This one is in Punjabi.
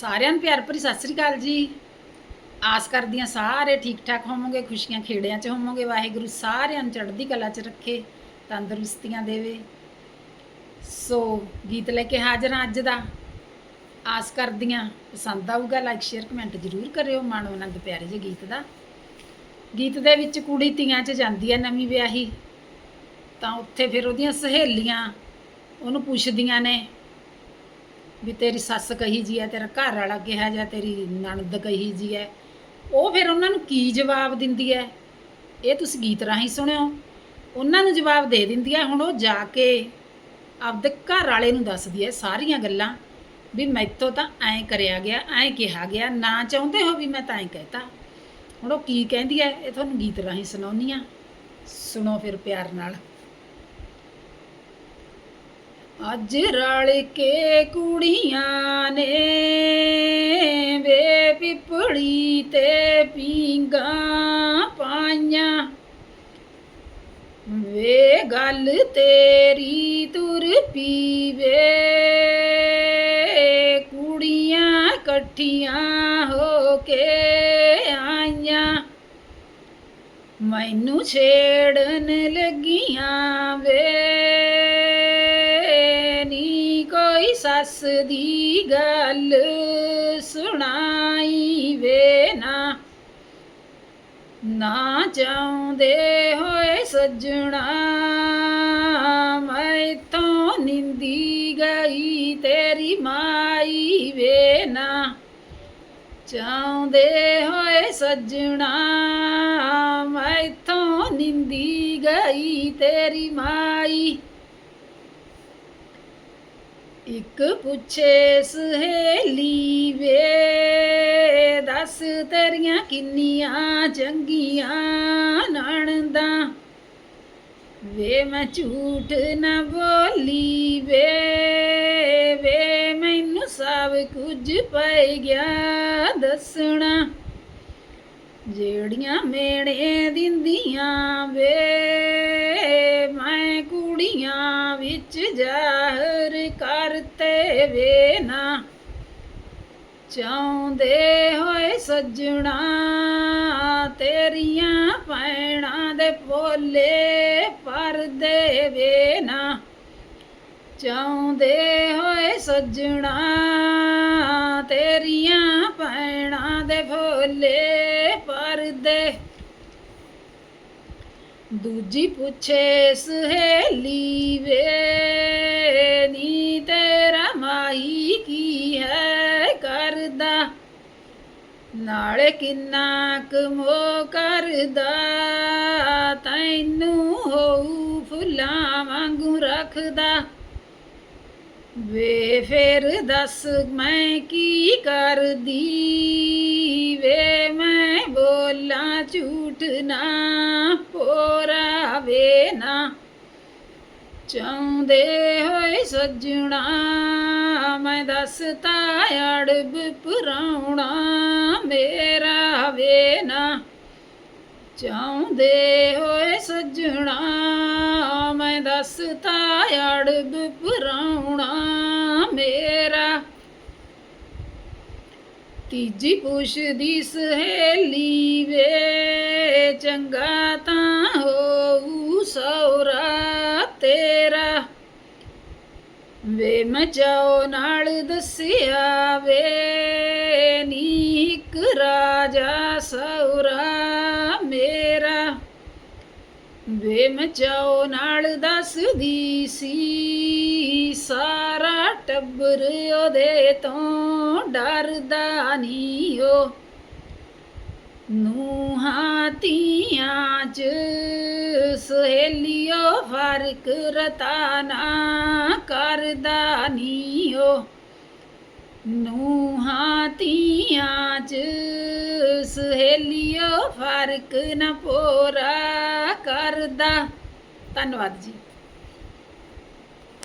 ਸਾਰਿਆਂ ਨੂੰ ਪਿਆਰ ਭਰੀ ਸਤਿ ਸ੍ਰੀ ਅਕਾਲ ਜੀ। ਆਸ ਕਰਦੀਆਂ ਸਾਰੇ ਠੀਕ ਠਾਕ ਹੋਵੋਗੇ, ਖੁਸ਼ੀਆਂ ਖੇੜਿਆਂ 'ਚ ਹੋਵੋਗੇ, ਵਾਹਿਗੁਰੂ ਸਾਰਿਆਂ ਨੂੰ ਚੜ੍ਹਦੀ ਕਲਾ 'ਚ ਰੱਖੇ, ਤੰਦਰੁਸਤੀਆਂ ਦੇਵੇ। ਸੋ ਗੀਤ ਲੈ ਕੇ ਹਾਜ਼ਰ ਹਾਂ ਅੱਜ ਦਾ। ਆਸ ਕਰਦੀਆਂ ਪਸੰਦ ਆਊਗਾ ਲਾਈਕ ਸ਼ੇਅਰ ਕਮੈਂਟ ਜ਼ਰੂਰ ਕਰਿਓ ਮਨ ਆਨੰਦ ਪਿਆਰੇ ਜੇ ਗੀਤ ਦਾ। ਗੀਤ ਦੇ ਵਿੱਚ ਕੁੜੀ ਧੀਆਂ 'ਚ ਜਾਂਦੀ ਹੈ ਨਵੀਂ ਵਿਆਹੀ। ਤਾਂ ਉੱਥੇ ਫਿਰ ਉਹਦੀਆਂ ਸਹੇਲੀਆਂ ਉਹਨੂੰ ਪੁੱਛਦੀਆਂ ਨੇ ਵੀ ਤੇਰੀ ਸੱਸ ਕਹੀ ਜੀ ਹੈ, ਤੇਰਾ ਘਰ ਵਾਲਾ ਕਿਹਾ ਜਾਂ ਤੇਰੀ ਨਣਦ ਕਹੀ ਜੀ ਹੈ। ਉਹ ਫਿਰ ਉਹਨਾਂ ਨੂੰ ਕੀ ਜਵਾਬ ਦਿੰਦੀ ਹੈ? ਇਹ ਤੁਸੀਂ ਗੀਤ ਰਾਹੀਂ ਸੁਣਿਓ। ਉਹਨਾਂ ਨੂੰ ਜਵਾਬ ਦੇ ਦਿੰਦੀ ਹੈ, ਹੁਣ ਉਹ ਜਾ ਕੇ ਆਪਦੇ ਘਰ ਵਾਲੇ ਨੂੰ ਦੱਸਦੀ ਹੈ ਸਾਰੀਆਂ ਗੱਲਾਂ ਵੀ ਮੈਥੋਂ ਤਾਂ ਐਂ ਕਰਿਆ ਗਿਆ, ਐਂ ਕਿਹਾ ਗਿਆ, ਨਾ ਚਾਹੁੰਦੇ ਹੋ ਵੀ ਮੈਂ ਤਾਂ ਐਂ ਕਹਿਤਾ। ਹੁਣ ਉਹ ਕੀ ਕਹਿੰਦੀ ਹੈ, ਇਹ ਤੁਹਾਨੂੰ ਗੀਤ ਰਾਹੀਂ ਸੁਣਾਉਣੀ ਆ ਸੁਣੋ ਫਿਰ ਪਿਆਰ ਨਾਲ। ਅੱਜ ਰਲ ਕੇ ਕੁੜੀਆਂ ਨੇ ਵੇ ਪਿਪੜੀ ਤੇ ਪੀਂਗਾ ਪਾਈਆਂ। ਵੇ ਗੱਲ ਤੇਰੀ ਤੁਰ ਪੀਵੇ, ਕੁੜੀਆਂ ਇਕੱਠੀਆਂ ਹੋ ਕੇ ਆਈਆਂ। ਮੈਨੂੰ ਛੇੜਨ ਲੱਗੀਆਂ ਵੇ। ਸੱਸ ਦੀ ਗੱਲ ਸੁਣਾਈ ਵੇ ਨਾ। ਨਾ ਚਾਹੁੰਦੇ ਹੋਏ ਸੱਜਣਾ, ਮੈਂ ਤੋਂ ਨਿੰਦੀ ਗਈ ਤੇਰੀ ਮਾਈ ਵੇ ਨਾ। ਚਾਹੁੰਦੇ ਹੋਏ ਸੱਜਣਾ, ਮੈਂ ਤੋਂ ਨਿੰਦੀ ਗਈ ਤੇਰੀ ਮਾਈ। ਇੱਕ ਪੁੱਛੇ ਸਹੇਲੀ ਵੇ, ਦੱਸ ਤੇਰੀਆਂ ਕਿੰਨੀਆਂ ਚੰਗੀਆਂ ਨਣਦਾਂ। ਵੇ, ਮੈਂ ਝੂਠ ਨਾ ਬੋਲੀ ਵੇ ਵੇ, ਮੈਨੂੰ ਸਭ ਕੁਝ ਪੈ ਗਿਆ ਦੱਸਣਾ। ਜਿਹੜੀਆਂ ਮੇੜੇ ਦਿੰਦੀਆਂ ਵੇ ਕੁੜੀਆਂ ਵਿੱਚ ਜ਼ਹਿਰ ਕਰਤੇ ਵੇ ਨਾ। ਚਾਹੁੰਦੇ ਹੋਏ ਸੱਜਣਾ, ਤੇਰੀਆਂ ਪੈਣਾ ਦੇ ਪੋਲੇ ਪਰਦੇ ਵੇ ਨਾ। ਚਾਹੁੰਦੇ ਹੋਏ ਸੱਜਣਾ, ਤੇਰੀਆਂ ਪੈਣਾ ਦੇ ਭੋਲੇ ਪਰਦੇ ਦੂਜੀ ਪੁੱਛੇ ਸਹੇਲੀ ਵੇ ਨੀ ਤੇਰਾ ਮਾਈ ਕੀ ਹੈ ਕਰਦਾ? ਨਾਲੇ ਕਿੰਨਾ ਕਮੋ ਕਰਦਾ, ਤੈਨੂੰ ਹੋਊ ਫੁੱਲਾਂ ਵਾਂਗੂ ਰੱਖਦਾ। ਵੇ, ਫਿਰ ਦੱਸ ਮੈਂ ਕੀ ਕਰਦੀ? ਵੇ, ਮੈਂ ਬੋਲਾਂ ਝੂਠ ਨਾ ਪੋਰਾ ਵੇ ਨਾ, ਚਾਹੁੰਦੇ ਹੋਏ ਸੱਜਣਾ, ਮੈਂ ਦੱਸਤਾ ਅੜਬ ਪਰਾਉਣਾ ਮੇਰਾ ਵੇ ਨਾ। ਚਾਹੁੰਦੇ ਹੋਏ ਸੱਜਣਾ, ਮੈਂ ਦੱਸਤਾ ਅੜਬ ਪਰਾਉਣਾ ਮੇਰਾ ਤੀਜੀ ਪੁੱਛਦੀ ਸਹੇਲੀ ਵੇ, ਚੰਗਾ ਤਾਂ ਹੋਊ ਸੌਰਾ ਤੇਰਾ। ਵੇ ਮਚਾਓ ਨਾਲ ਦੱਸਿਆ ਵੇ, ਨੀ ਇੱਕ ਰਾਜਾ ਸੌਰਾ ਮੇਰਾ। ਵੇ ਮਚਾਓ ਨਾਲ ਦੱਸਦੀ ਸੀ, ਸਾਰਾ ਟੱਬਰ ਉਹਦੇ ਤੋਂ ਡਰਦਾ ਨਹੀਂ ਓ। ਨੂਹਾਂ ਧੀਆਂ ਚ ਸਹੇਲੀਓ ਫ਼ਰਕ ਰਤਾ ਨਾ ਕਰਦਾ ਨਹੀਂ ਓ। ਨੂਹਾਂ ਤੀਆਂ ਚ ਸਹੇਲੀਓ ਫ਼ਰਕ ਨਾ ਪੋਰਾ ਕਰਦਾ। ਧੰਨਵਾਦ ਜੀ।